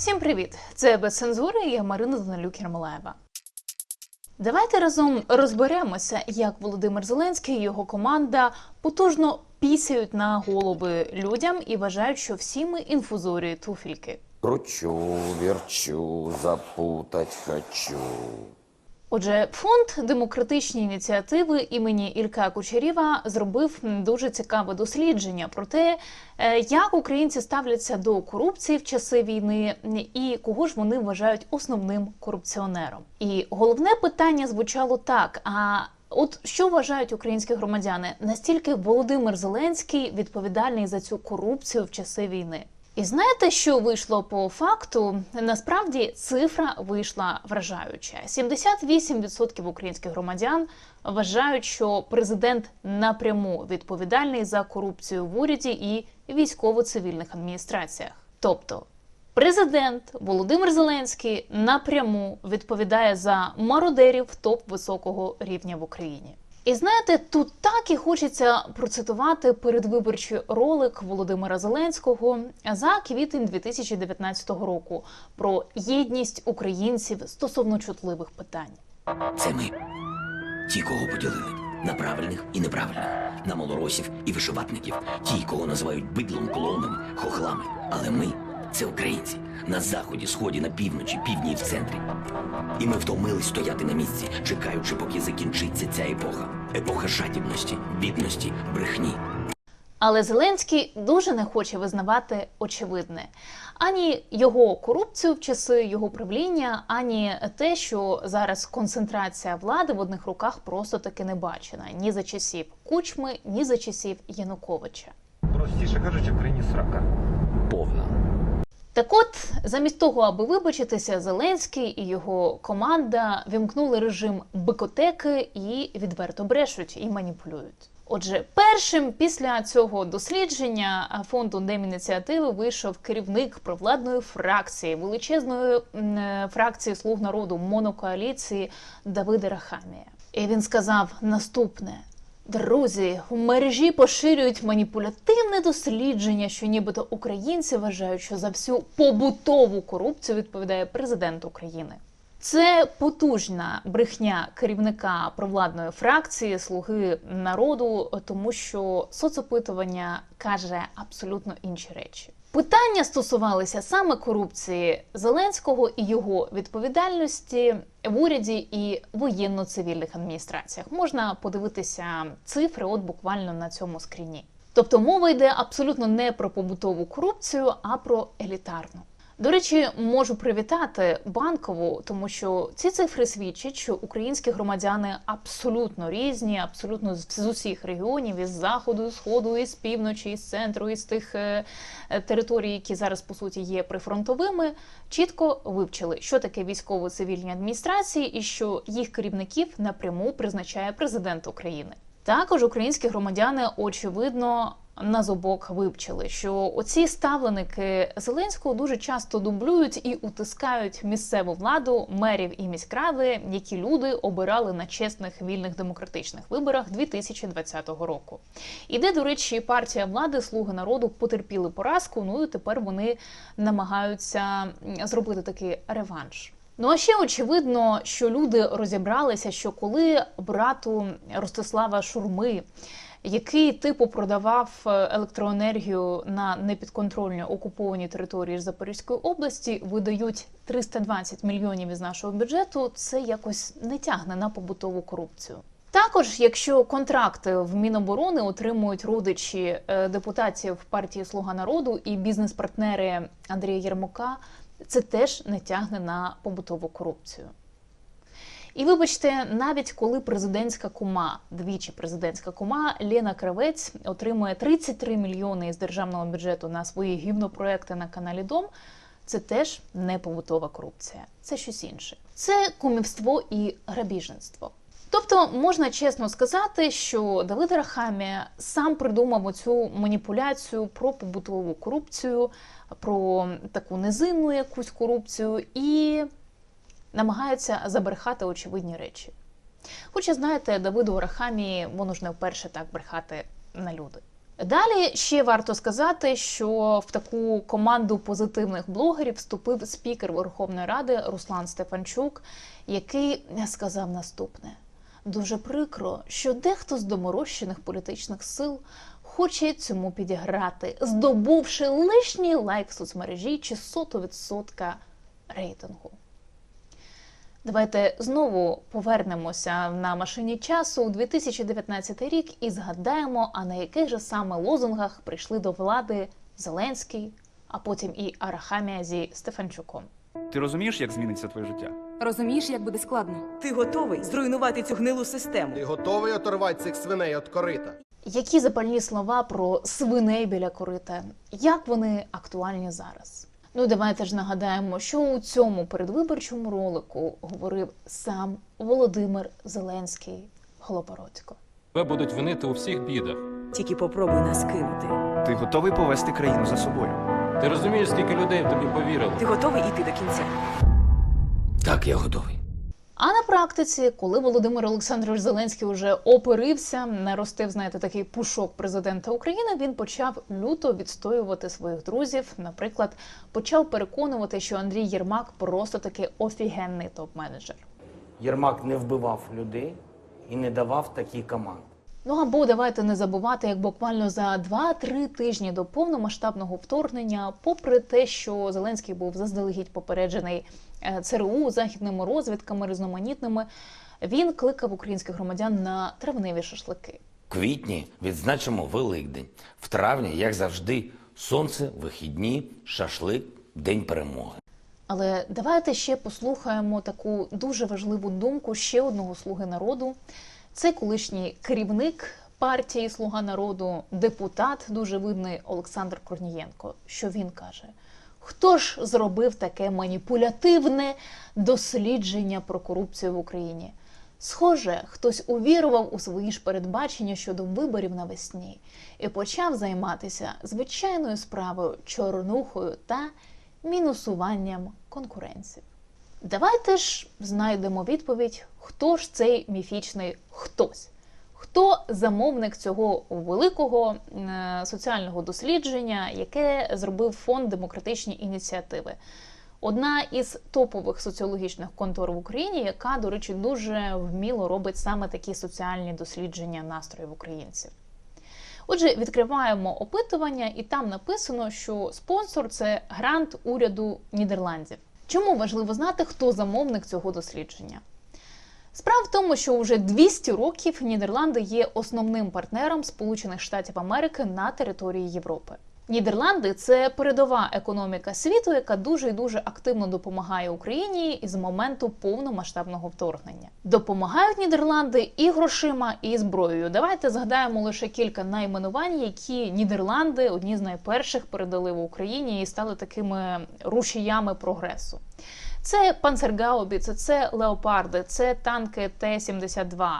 Всім привіт! Це без цензури. Я Марина Данилюк Ярмолаєва. Давайте разом розберемося, як Володимир Зеленський і його команда потужно пісяють на голови людям і вважають, що всі ми інфузорії туфельки. Кручу, верчу, запутать хочу. Отже, фонд демократичні ініціативи імені Ілька Кучерєва зробив дуже цікаве дослідження про те, е, як українці ставляться до корупції в часи війни і кого ж вони вважають основним корупціонером. І головне питання звучало так: а От що вважають українські громадяни? Настільки Володимир Зеленський відповідальний за цю корупцію в часи війни? І знаєте, що вийшло по факту? Насправді цифра вийшла вражаюча. 78% українських громадян вважають, що президент напряму відповідальний за корупцію в уряді і військово-цивільних адміністраціях. Тобто Президент Володимир Зеленський напряму відповідає за мародерів топ високого рівня в Україні. І знаєте, тут так і хочеться процитувати передвиборчий ролик Володимира Зеленського за квітень 2019 року про єдність українців стосовно чутливих питань. Це ми. Ті, кого поділили на правильних і неправильних, на малоросів і вишиватників, ті, кого називають бидлом, клоуном, хохлами. Але ми це українці на заході, сході, на півночі, півдні і в центрі. І ми втомились стояти на місці, чекаючи, поки закінчиться ця епоха. Епоха жадібності, бідності, брехні. Але Зеленський дуже не хоче визнавати очевидне ані його корупцію в часи його правління, ані те, що зараз концентрація влади в одних руках просто таки не бачена ні за часів Кучми, ні за часів Януковича. Простіше кажучи, в країні срака. Повна. Так от, замість того, аби вибачитися, Зеленський і його команда вімкнули режим бикотеки і відверто брешуть і маніпулюють. Отже, першим після цього дослідження фонду Демініціативи вийшов керівник провладної фракції, величезної е, фракції слуг народу монокоаліції Давида Рахамія. І він сказав наступне: Друзі, у мережі поширюють маніпулятивне дослідження, що нібито українці вважають, що за всю побутову корупцію відповідає президент України. Це потужна брехня керівника провладної фракції Слуги народу, тому що соцопитування каже абсолютно інші речі. Питання стосувалися саме корупції Зеленського і його відповідальності в уряді і воєнно-цивільних адміністраціях. Можна подивитися цифри, от буквально на цьому скріні. Тобто мова йде абсолютно не про побутову корупцію, а про елітарну. До речі, можу привітати банкову, тому що ці цифри свідчать, що українські громадяни абсолютно різні, абсолютно з з усіх регіонів, із заходу, із сходу, із півночі, із центру, із тих е, е, територій, які зараз по суті є прифронтовими, чітко вивчили, що таке військово-цивільні адміністрації і що їх керівників напряму призначає президент України. Також українські громадяни очевидно на зубок вивчили, що оці ставленики Зеленського дуже часто дублюють і утискають місцеву владу мерів і міськради, які люди обирали на чесних вільних демократичних виборах 2020 року. І де, до речі, партія влади Слуги народу потерпіли поразку. Ну і тепер вони намагаються зробити такий реванш. Ну а ще очевидно, що люди розібралися, що коли брату Ростислава Шурми, який типу продавав е, електроенергію на непідконтрольно окупованій території Запорізької області, видають 320 мільйонів із нашого бюджету, це якось не тягне на побутову корупцію. Також, якщо контракти в Міноборони отримують родичі е, депутатів партії Слуга народу і бізнес-партнери Андрія Єрмака, це теж не тягне на побутову корупцію. І вибачте, навіть коли президентська кума, двічі президентська кума Лена Кравець отримує 33 мільйони із державного бюджету на свої гівнопроекти на каналі Дом, це теж не побутова корупція, це щось інше. Це кумівство і грабіжництво. Тобто можна чесно сказати, що Давид Рахамія сам придумав оцю маніпуляцію про побутову корупцію, про таку низинну якусь корупцію і намагається забрехати очевидні речі. Хоча, знаєте, Давиду Рахамії воно ж не вперше так брехати на люди. Далі ще варто сказати, що в таку команду позитивних блогерів вступив спікер Верховної Ради Руслан Стефанчук, який сказав наступне: дуже прикро, що дехто з доморощених політичних сил хоче цьому підіграти, здобувши лишній лайк в соцмережі чи соту відсотка рейтингу. Давайте знову повернемося на машині часу у 2019 рік і згадаємо, а на яких же саме лозунгах прийшли до влади Зеленський, а потім і Арахамія зі Стефанчуком. Ти розумієш, як зміниться твоє життя? Розумієш, як буде складно? Ти готовий зруйнувати цю гнилу систему? Ти готовий оторвати цих свиней від корита? Які запальні слова про свиней біля корита? Як вони актуальні зараз? Ну, давайте ж нагадаємо, що у цьому передвиборчому ролику говорив сам Володимир Зеленський Голобородько. Тебе будуть винити у всіх бідах. Тільки попробуй нас кинути. Ти готовий повести країну за собою? Ти розумієш, скільки людей в тобі повірило? Ти готовий іти до кінця? Так, я готовий. А на практиці, коли Володимир Олександрович Зеленський вже оперився, наростив, знаєте, такий пушок президента України, він почав люто відстоювати своїх друзів. Наприклад, почав переконувати, що Андрій Єрмак просто таки офігенний топ-менеджер. Єрмак не вбивав людей і не давав такі команди. Ну або давайте не забувати, як буквально за 2-3 тижні до повномасштабного вторгнення, попри те, що Зеленський був заздалегідь попереджений е, ЦРУ західними розвідками різноманітними, він кликав українських громадян на травневі шашлики. Квітні відзначимо Великдень. В травні, як завжди, сонце, вихідні, шашлик, день перемоги. Але давайте ще послухаємо таку дуже важливу думку ще одного слуги народу. Це колишній керівник партії Слуга народу, депутат дуже видний Олександр Корнієнко. Що він каже? Хто ж зробив таке маніпулятивне дослідження про корупцію в Україні? Схоже, хтось увірував у свої ж передбачення щодо виборів навесні і почав займатися звичайною справою чорнухою та мінусуванням конкуренців. Давайте ж знайдемо відповідь, хто ж цей міфічний хтось. Хто замовник цього великого е, соціального дослідження, яке зробив фонд демократичні ініціативи? Одна із топових соціологічних контор в Україні, яка, до речі, дуже вміло робить саме такі соціальні дослідження настроїв українців. Отже, відкриваємо опитування, і там написано, що спонсор це грант уряду Нідерландів. Чому важливо знати, хто замовник цього дослідження? Справа в тому, що вже 200 років Нідерланди є основним партнером Сполучених Штатів Америки на території Європи. Нідерланди це передова економіка світу, яка дуже і дуже активно допомагає Україні із моменту повномасштабного вторгнення. Допомагають Нідерланди і грошима, і зброєю. Давайте згадаємо лише кілька найменувань, які Нідерланди одні з найперших передали в Україні і стали такими рушіями прогресу. Це панцергаубіці, це леопарди, це танки Т-72.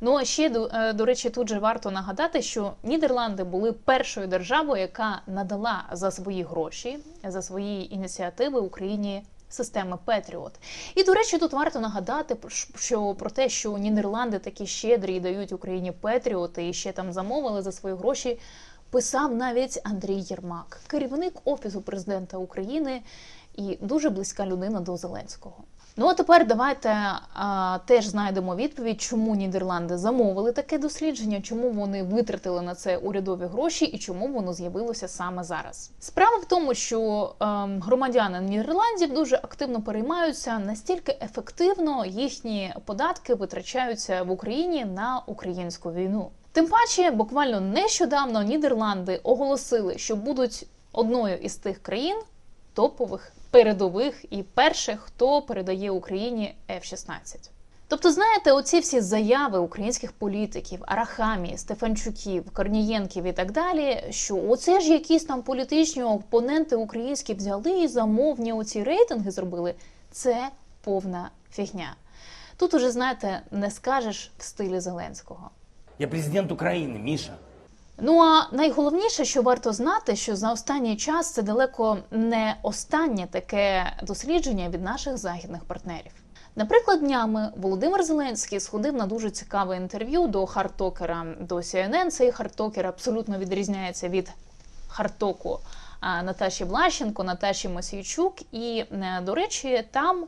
Ну а ще до, е, речі, тут же варто нагадати, що Нідерланди були першою державою, яка надала за свої гроші, за свої ініціативи Україні. Системи Петріот. І, до речі, тут варто нагадати, що про те, що Нідерланди такі щедрі і дають Україні Петріоти і ще там замовили за свої гроші, писав навіть Андрій Єрмак, керівник Офісу президента України і дуже близька людина до Зеленського. Ну а тепер давайте а, теж знайдемо відповідь, чому Нідерланди замовили таке дослідження, чому вони витратили на це урядові гроші і чому воно з'явилося саме зараз. Справа в тому, що е, громадяни Нідерландів дуже активно переймаються, настільки ефективно їхні податки витрачаються в Україні на українську війну. Тим паче, буквально нещодавно Нідерланди оголосили, що будуть одною із тих країн топових передових і перших, хто передає Україні F-16. Тобто, знаєте, оці всі заяви українських політиків, Арахамії, Стефанчуків, Корнієнків і так далі, що оце ж якісь там політичні опоненти українські взяли і замовні оці рейтинги зробили. Це повна фігня. Тут уже знаєте, не скажеш в стилі Зеленського. Я президент України, Міша. Ну а найголовніше, що варто знати, що за останній час це далеко не останнє таке дослідження від наших західних партнерів. Наприклад, днями Володимир Зеленський сходив на дуже цікаве інтерв'ю до хардтокера до CNN. Цей хардтокер абсолютно відрізняється від хардтоку Наташі Влащенко, Наташі Мосійчук. І, е, до речі, там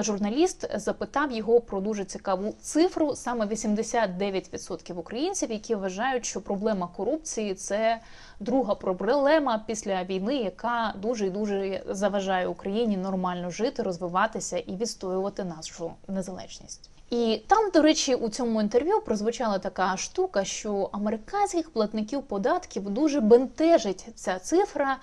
журналіст запитав його про дуже цікаву цифру. Саме 89% українців, які вважають, що проблема корупції це друга проблема після війни, яка дуже і дуже заважає Україні нормально жити, розвиватися і відстоювати нашу незалежність. І там, до речі, у цьому інтерв'ю прозвучала така штука, що американських платників податків дуже бентежить ця цифра,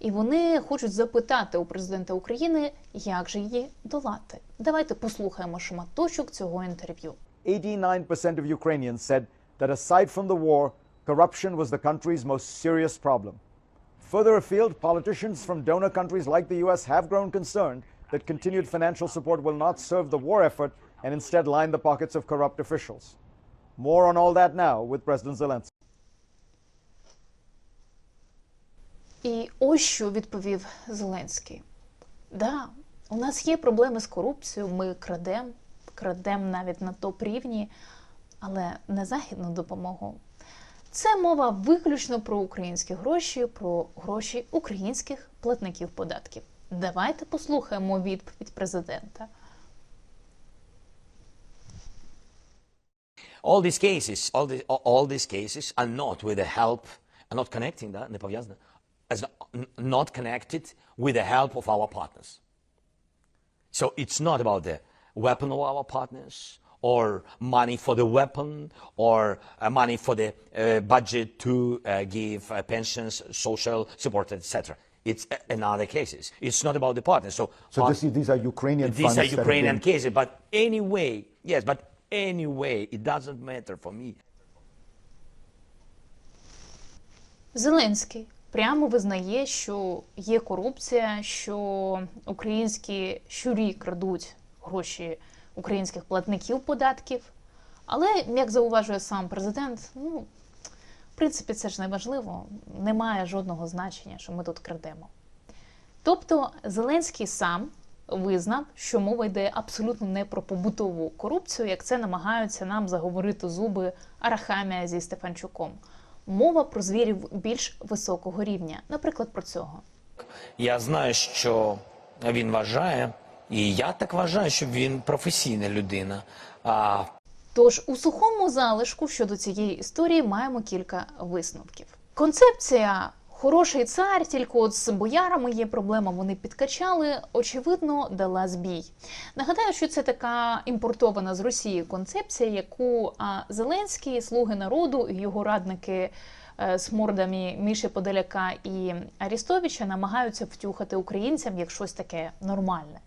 і вони хочуть запитати у президента України, як же її долати. Давайте послухаємо шматочок цього інтерв'ю. 89% of Ukrainians said that aside from the war, corruption was the country's most serious problem. Further afield, politicians from donor countries like the US have grown concerned that continued financial support will not serve the war effort and instead line the pockets of corrupt officials. More on all that now with President Zelensky. І ось що відповів Зеленський. Да, у нас є проблеми з корупцією, ми крадемо, крадемо навіть на топ рівні, але не західну допомогу. Це мова виключно про українські гроші, про гроші українських платників податків. Давайте послухаємо відповідь президента. All these cases, all, the, all these cases are not with the help, are not connecting that, as not connected with the help of our partners. So it's not about the weapon of our partners, or money for the weapon, or uh, money for the uh, budget to uh, give uh, pensions, social support, etc. It's uh, in other cases. It's not about the partners. So, so this, these are Ukrainian. These are Ukrainian cases, but anyway, yes, but anyway, it doesn't matter for me. Зеленський прямо визнає, що є корупція, що українські щурі крадуть гроші українських платників податків. Але, як зауважує сам президент, ну, в принципі, це ж не важливо, немає жодного значення, що ми тут крадемо. Тобто Зеленський сам визнав, що мова йде абсолютно не про побутову корупцію, як це намагаються нам заговорити зуби Арахамія зі Стефанчуком. Мова про звірів більш високого рівня, наприклад, про цього. Я знаю, що він вважає, і я так вважаю, що він професійна людина. А Тож у сухому залишку щодо цієї історії маємо кілька висновків. Концепція хороший цар, тільки от з боярами є проблема, вони підкачали, очевидно, дала збій. Нагадаю, що це така імпортована з Росії концепція, яку Зеленський, слуги народу і його радники е, з мордами Міші Подоляка і Арістовича намагаються втюхати українцям як щось таке нормальне.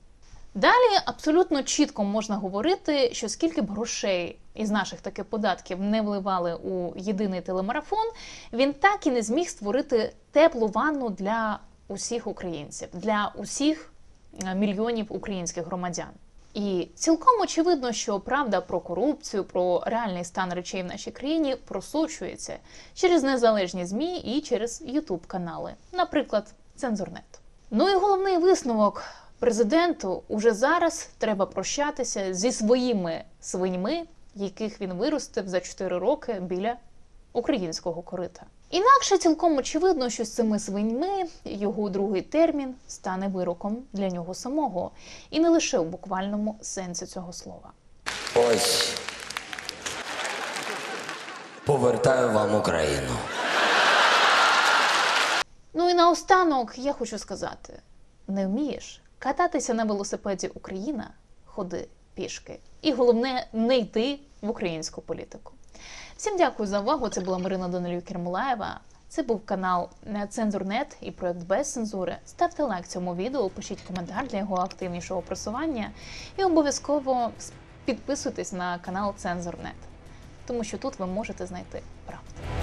Далі абсолютно чітко можна говорити, що скільки б грошей із наших таких податків не вливали у єдиний телемарафон, він так і не зміг створити теплу ванну для усіх українців, для усіх е, мільйонів українських громадян. І цілком очевидно, що правда про корупцію, про реальний стан речей в нашій країні просочується через незалежні змі і через Ютуб канали, наприклад, Цензурнет. Ну і головний висновок президенту уже зараз треба прощатися зі своїми свиньми, яких він виростив за 4 роки біля українського корита. Інакше цілком очевидно, що з цими свиньми його другий термін стане вироком для нього самого, і не лише в буквальному сенсі цього слова. ось повертаю вам Україну. Ну і наостанок я хочу сказати: не вмієш кататися на велосипеді Україна, ходи пішки. І головне не йти в українську політику. Всім дякую за увагу. Це була Марина Данилюк Кермолаєва. Це був канал Цензурнет і проект без цензури. Ставте лайк цьому відео, пишіть коментар для його активнішого просування і обов'язково підписуйтесь на канал Цензурнет, тому що тут ви можете знайти правду.